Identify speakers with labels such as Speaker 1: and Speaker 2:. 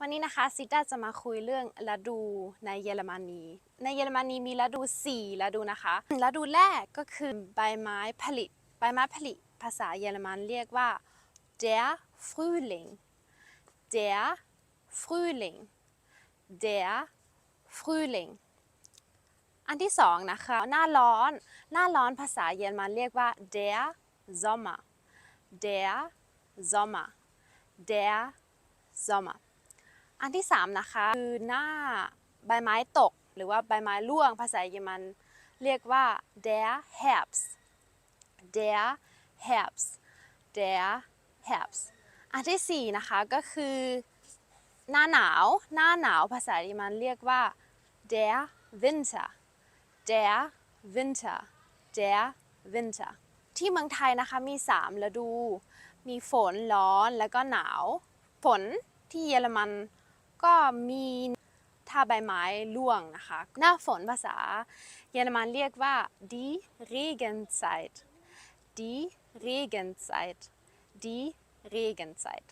Speaker 1: วันนี้นะคะซิต้าจะมาคุยเรื่องฤดูในเยอรมนี ในเยอรมนีมีฤดู4ฤดูนะคะฤดูแรกก็คือใบไม้ผลิตใบไม้ผลิตภาษาเยอรมันเรียกว่า der Frühling der Frühling der Frühling อันที่สองนะคะ หน้าร้อน หน้าร้อนภาษาเยอรมันเรียกว่า der Sommer der Sommer der Sommer อันที่สามนะคะ คือหน้าใบไม้ตก หรือว่าใบไม้ร่วงภาษาเยอรมันเรียกว่า der Herbst der Herbst der Herbst อันที่สี่นะคะก็คือ หน้าหนาว หน้าหนาวภาษาเยอรมันเรียกว่า der Winter der Winter der Winter ที่เมืองไทยนะคะมี 3 ฤดู มีฝนร้อนแล้วก็หนาว ฝนที่เยอรมัน ก็มีถ้าใบไม้ร่วงนะคะ หน้าฝนภาษาเยอรมันเรียกว่า die Regenzeit die Regenzeit die Regenzeit